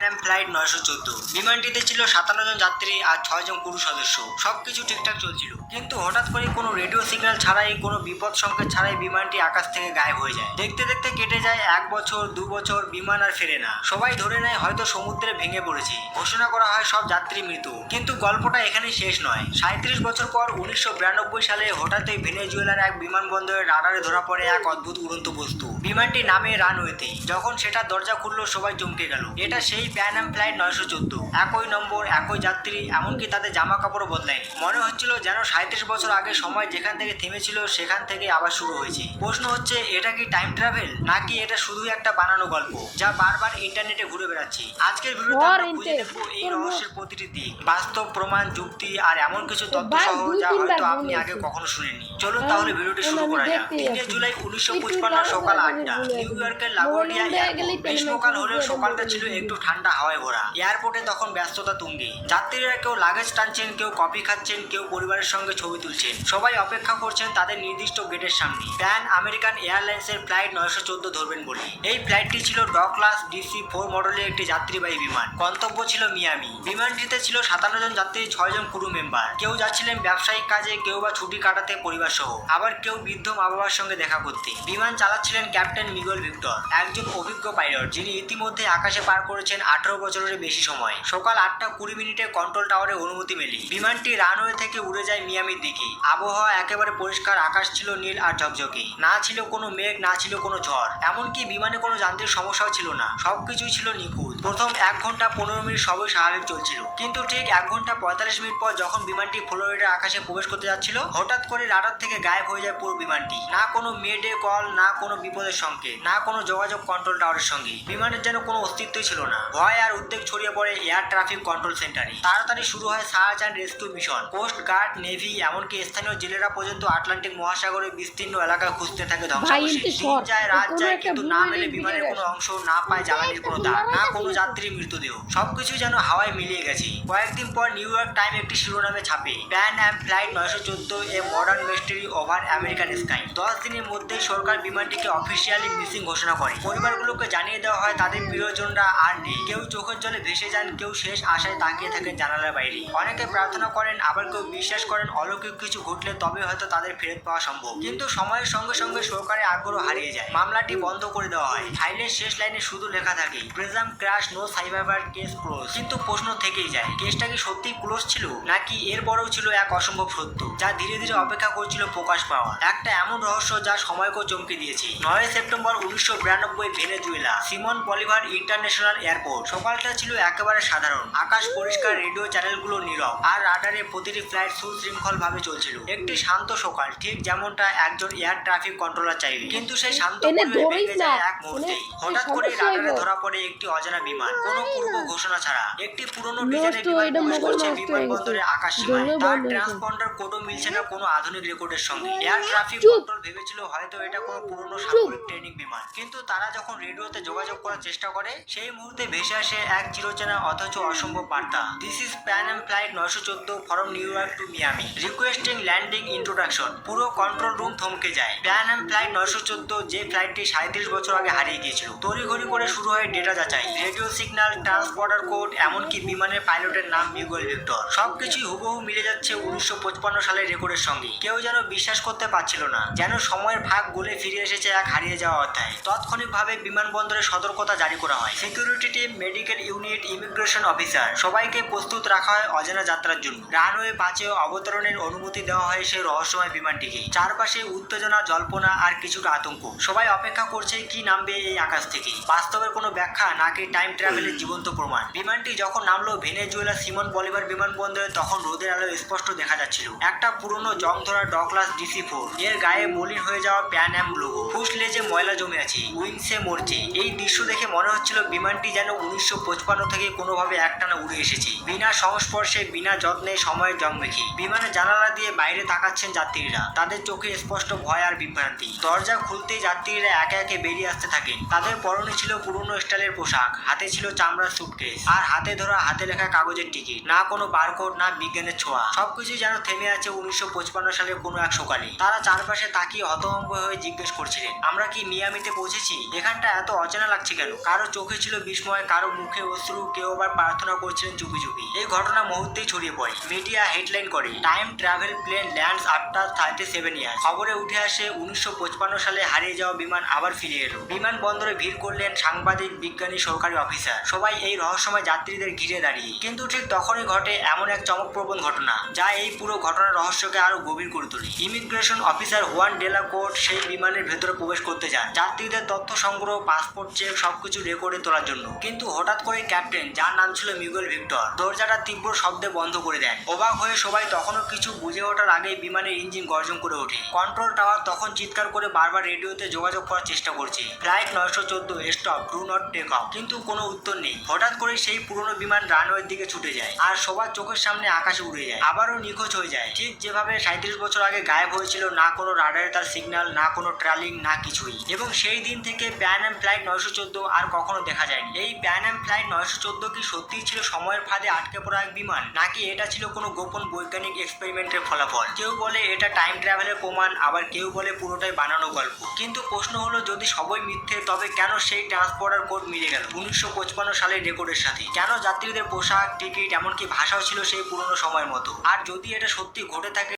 Flight নয়শো চোদ্দ। বিমানটিতে ছিল সাতান্ন জন যাত্রী আর ছয় জন পুরুষ সদস্য। সবকিছু ঠিকঠাক চলছিল। কিন্তু হঠাৎ করে কোনো রেডিও সিগন্যাল ছাড়াই, কোনো বিপদ সংকেত ছাড়াই বিমানটি আকাশ থেকে গায়েব হয়ে যায়। দেখতে দেখতে কেটে যায়, এক বছর, দু বছর বিমান আর ফেরে না। সবাই ধরে নেয়, হয়তো সমুদ্রে ভেঙে পড়েছে। ঘোষণা করা হয়, সব যাত্রী মৃত। কিন্তু গল্পটা এখানেই শেষ নয়। সাঁত্রিশ বছর পর উনিশশো বিরানব্বই সালে হঠাৎই ভেনেজুয়েলার এক বিমানবন্দরের রাডারে ধরা পড়ে এক অদ্ভুত উড়ন্ত বস্তু। বিমানটি নামে রানওয়েতে। যখন সেটা দরজা খুললো, সবাই চমকে গেল। এটা সেই প্যান অ্যাম ফ্লাইট নয়শো চোদ্দ। একই নম্বর একই যাত্রী এমনকি তাদের জামা কাপড়ও বদলায়নি। মনে হচ্ছিল যেন সাঁত্রিশ বছর আগে সময় যেখান থেকে থেমেছিল সেখান থেকে আবার শুরু হয়েছে। প্রশ্ন হচ্ছে এটা কি টাইম ট্রাভেল নাকি এটা শুধু একটা বানানো গল্প যা বারবার ইন্টারনেটে ঘুরে বেড়াচ্ছে? আজকের ভিডিওতে আমরা খুঁজে দেখব এই রহস্যের প্রতিটি দিক। বাস্তব প্রমাণ যুক্তি আর এমন কিছু তথ্য সহ যা হয়তো আপনি আগে কখনো শুনেননি চলুন তাহলে ভিডিওটি শুরু করা যাক। তিনে জুলাই উনিশশো পঁচপান্ন সকাল আটটা। নিউ। ইয়র্কের লাগোরিয়া এয়ারপোর্ট গ্রীষ্মকাল হলেও সকালটা ছিল একটু ঠান্ডা, হাওয়ায় ভরা। এয়ারপোর্টে তখন ব্যস্ততা তুঙ্গে যাত্রীরা কেউ লাগেজ টানছেন, কেউ কফি খাচ্ছেন, কেউ পরিবারের সঙ্গে ছবি তুলছেন। সবাই অপেক্ষা করছেন তাদের নির্দিষ্ট গেটের সামনে। প্যান আমেরিকান এয়ারলাইন্সের ফ্লাইট নয়শো চোদ্দ ধরবেন বলে। এই ফ্লাইটটি ছিল ড ক্লাস ডিসি ফোর মডেলের একটি যাত্রীবাহী বিমান। গন্তব্য ছিল মিয়ামি। বিমানটিতে ছিল সাতান্ন জন যাত্রী, ছয় জন ক্রু মেম্বার কেউ যাচ্ছিলেন ব্যবসায়িক কাজে, কেউ বা ছুটি কাটাতে পরিবার সহ। আবার কেউ বৃদ্ধ মা বাবার সঙ্গে দেখা করতে। বিমান চালাচ্ছিলেন ক্যাপ্টেন মিগল ভিক্টর, একজন অভিজ্ঞ পাইলট, যিনি ইতিমধ্যে আকাশে পার করেছেন আঠারো বছরের বেশি সময়। সকাল আটটা কুড়ি মিনিটে কন্ট্রোল টাওয়ারে অনুমতি মেলে। বিমানটি রানওয়ে থেকে উড়ে যায় মিয়ামির দিকে। আবহাওয়া একেবারে পরিষ্কার, আকাশ ছিল নীল আর ঝকঝকে। না ছিল কোনো মেঘ, না ছিল কোনো ঝড়। এমনকি বিমানে কোনো যান্ত্রিক সমস্যাও ছিল না। সবকিছুই ছিল নিখুঁত। প্রথম এক ঘণ্টা পনেরো মিনিট সবই স্বাভাবিক চলছিল। কিন্তু ঠিক এক ঘণ্টা পঁয়তাল্লিশ মিনিট পর যখন বিমানটি ফ্লোরিডার আকাশে প্রবেশ করতে যাচ্ছিল, হঠাৎ করে রাডার থেকে গায়েব হয়ে যায় পুরো বিমানটি। না কোনো মেডে কল না কোনো বিপদের সঙ্গে না কোনো যোগাযোগ কন্ট্রোল টাওয়ারের সঙ্গে। বিমানের যেন কোনো অস্তিত্বই ছিল না। ভয় আর উদ্বেগ ছড়িয়ে পড়ে এয়ার ট্রাফিক কন্ট্রোল সেন্টারে তাড়াতাড়ি শুরু হয় search and rescue mission coast guard navy এমনকি স্থানীয় জেলেরা পর্যন্ত আটলান্টিক মহাসাগরের বিস্তীর্ণ এলাকা খুঁজতে থাকে ধ্বংসাবশেষ। যায় রাত যায় কিন্তু না মেলে বিমানের কোনো অংশ না পায় জ্বালানির কোনো দাগ না কোনো যাত্রীর মৃতদেহ। সবকিছু যেন হাওয়ায় মিলিয়ে গেছে। কয়েকদিন পর নিউ ইয়র্ক টাইম একটি শিরোনামে ছাপে। প্যান অ্যাম ফ্লাইট নয়শো চোদ্দ a modern mystery over American sky. দশ দিনের মধ্যেই সরকার বিমানটিকে অফিসিয়ালি মিসিং ঘোষণা করে। পরিবারগুলোকে জানিয়ে দেওয়া হয়, তাদের প্রিয়জনরা আর নেই। কেউ চোখের জলে ভেসে যান, কেউ শেষ আশায় তাকিয়ে থাকেন জানালার বাইরে। অনেকে প্রার্থনা করেন, আবার কেউ বিশ্বাস করেন, অলৌকিক কিছু ঘটলে তবে হয়তো তাদের ফেরত পাওয়া সম্ভব। কিন্তু সময়ের সঙ্গে সঙ্গে সরকারের আগ্রহ হারিয়ে যায়। মামলাটি বন্ধ করে দেওয়া হয়। ফাইলের শেষ লাইনে শুধু লেখা থাকে, presume crash no survivor case close. কিন্তু প্রশ্ন থেকেই যায়, কেসটা কি সত্যি ক্লোজ ছিল? নাকি এর বড়ও ছিল এক অসম্ভব সত্য? যা ধীরে ধীরে অপেক্ষা করছিল প্রকাশ পাওয়া। একটা এমন রহস্য যা সময়কেও চমকে দিয়েছে। নয় সেপ্টেম্বর উনিশশো বিরানব্বই Venezuela Simon Bolivar international airport. সকালটা ছিল একেবারে সাধারণ। আকাশ পরিষ্কার রেডিও চ্যানেলগুলো নীরব। আর রাডারে প্রতিটি ফ্লাইট সুশৃঙ্খল ভাবে চলছিল। একটি শান্ত সকাল ঠিক যেমনটা একজন এয়ার ট্রাফিক কন্ট্রোলার চাইবে। কিন্তু সেই শান্ত এক মুহূর্তেই। এনে হঠাৎ করে রাডারে ধরা পড়ে একটি অজানা বিমান। কোনো পূর্ব ঘোষণা ছাড়া। একটি পুরনো ডিজাইনের বিমান প্রবেশ করছে নষ্ট হয়ে বিমানবন্দরে আকাশ সীমায় তার ট্রান্সপন্ডার কোডও মিলছে না কোনো আধুনিক রেকর্ডের সঙ্গে। এয়ার ট্রাফিক কন্ট্রোল ভেবেছিল হয়তো এটা কোনো পুরনো সামরিক ট্রেনিং বিমান। কিন্তু তারা যখন রেডিওতে যোগাযোগ করার চেষ্টা করে সেই মুহূর্তে ভেসে আসে এক চিরচেনা অথচ অসম্ভব বার্তা। This is Pan Am flight নয়শো চোদ্দ from New York to Miami requesting landing introduction পুরো কন্ট্রোল রুম থমকে যায়। প্যান অ্যাম ফ্লাইট নয়শো চোদ্দ যে ফ্লাইটটি সাঁত্রিশ বছর আগে হারিয়ে গিয়েছিল। তড়িঘড়ি করে শুরু হয় ডেটা যাচাই। রেডিও সিগন্যাল ট্রান্সপোর্টার কোড এমনকি বিমানের পাইলটের নাম মিগুয়েল ভিক্টর সবকিছুই হুবহু মিলে যাচ্ছে উনিশশো পঁচপান্ন সালের রেকর্ডের সঙ্গে। কেউ যেন বিশ্বাস করতে পারছিল না, যেন সময়ের ভাগ গলে ফিরে এসেছে এক হারিয়ে যাওয়া অধ্যায়। তাৎক্ষণিকভাবে বিমানবন্দরে সতর্কতা জারি করা হয়। Security team medical unit immigration officer সবাইকে প্রস্তুত রাখা হয় অজানা যাত্রার জন্য। রানওয়ে পাঁচেও অবতরণের অনুমতি দেওয়া হয় সেই রহস্যময় বিমানটিকে। চারপাশে উত্তেজনা, জল্পনা আর কিছুটা আতঙ্ক। সবাই অপেক্ষা করছে কি নামবে এই আকাশ থেকে। বাস্তবের কোনো ব্যাখ্যা নাকি টাইম ট্রাভেলের জীবন্ত প্রমাণ? বিমানটি যখন নামলো ভেনেজুয়েলা সিমন বলিভার বিমানবন্দরে, তখন রোদের আলো স্পষ্ট দেখা যাচ্ছিল। একটা পুরনো জং ধরা ডকলাস ডিসি ফোর এর গায়ে মলিন হয়ে যাওয়া প্যান অ্যাম লোগো ফুসলে যে ময়লা জমে আছে উইংসে মরছে। এই দৃশ্য দেখে মনে হচ্ছিল বিমানটি যেন উনিশশো পঁচপান্ন থেকে কোনোভাবে একটানা উড়ে এসেছে। বিনা সংস্পর্শে, বিনা যত্নে সময়ের জং মেখে বিমানের জানালা দিয়ে বাইরে তাকাচ্ছেন যাত্রীরা। তাদের চোখে স্পষ্ট ভয় আর বিভ্রান্তি। দরজা খুলতেই যাত্রীরা একে একে বেরিয়ে আসতে থাকেন। তাদের পরনে ছিল পুরনো স্টাইলের পোশাক, হাতে ছিল চামড়ার সুটকেস আর হাতে ধরা হাতে লেখা কাগজের টিকিট না কোনো বারকোড না বিজ্ঞানের ছোঁয়া। সবকিছু যেন থেমে আছে উনিশশো পঁচপান্ন সালের কোনো এক সকালে তারা চারপাশে তাকিয়ে হতভম্ব হয়ে জিজ্ঞেস করছিলেন, আমরা কি মিয়ামিতে পৌঁছেছি? এখানটা এত অচেনা লাগছে কেন? কারও চোখে ছিল বিস্ময়, কারও মুখে অশ্রু, কেউ আবার প্রার্থনা করছিলেন চুপি চুপি এই ঘটনা মুহূর্তেই ছড়িয়ে পড়ে। মিডিয়া হেডলাইন করে, time travel plane lands after thirty seven year খবরে উঠে আসে, উনিশশো সালে হারিয়ে যাওয়া বিমান আবার ফিরে এলো। বিমানবন্দরে ভিড় করলেন সাংবাদিক, বিজ্ঞানী, সরকারি অফিসার। সবাই এই রহস্যময় যাত্রীদের ঘিরে দাঁড়িয়ে। কিন্তু ঠিক তখনই ঘটে এমন এক চমকপ্রবণ ঘটনা, যা এই পুরো ঘটনার রহস্যকে আরও গভীর করে ইমিগ্রেশন অফিসার ডেলা কোর্ট সেই বিমানের ভেতরে প্রবেশ করতে যান যাত্রীদের তথ্য সংগ্রহ, পাসপোর্ট চেক, সবকিছু রেকর্ডে তোলার জন্য। কিন্তু হঠাৎ করে ক্যাপ্টেন, যার নাম ছিল মিগুয়েল ভিক্টর, দরজাটা তীব্র শব্দে বন্ধ করে দেন। অবাক হয়ে সবাই তখনও কিছু বুঝে ওঠার আগেই বিমানের ইঞ্জিন গর্জন করে ওঠে। কন্ট্রোল টাওয়ার তখন চিৎকার করে বারবার রেডিওতে যোগাযোগ করার চেষ্টা করছে। ফ্লাইট নয়শো চোদ্দ stop, do not take off. কিন্তু কোনো উত্তর নেই। হঠাৎ করে সেই পুরনো বিমান রানওয়ের দিকে ছুটে যায়। আর সবার চোখের সামনে আকাশে উড়ে যায়। আবারও নিখোঁজ হয়ে যায়। ঠিক যেভাবে সাঁত্রিশ বছর আগে গায়েব হয়েছিল, না কোনো রাডারে তার সিগন্যাল না কোনো ট্রালিং না কিছুই। এবং সেই দিন থেকে প্যান অ্যাম ফ্লাইট নয়শো চোদ্দ আর কখনো দেখা যায়নি। এই প্যান অ্যাম ফ্লাইট নয়শো চোদ্দ কি সত্যিই ছিল সময়ের ফাঁদে আটকে পড়া এক বিমান, নাকি এটা ছিল কোনো গোপন বৈজ্ঞানিক এক্সপেরিমেন্টের ফলাফল? কেউ বলে এটা টাইম ট্রাভেলের প্রমাণ, আবার কেউ বলে পুরোটাই বানানো গল্প। কিন্তু প্রশ্ন হলো, যদি সবই মিথ্যে, তবে কেন সেই ট্রান্সপোর্টার কোড মিলে গেল? উনিশশো পঁচপান্ন সালের রেকর্ডের সাথে। কেন যাত্রীদের পোশাক টিকিট এমনকি ভাষাও ছিল সেই পুরনো সময়ের মতো? আর যদি এটা সত্যি ঘটে থাকে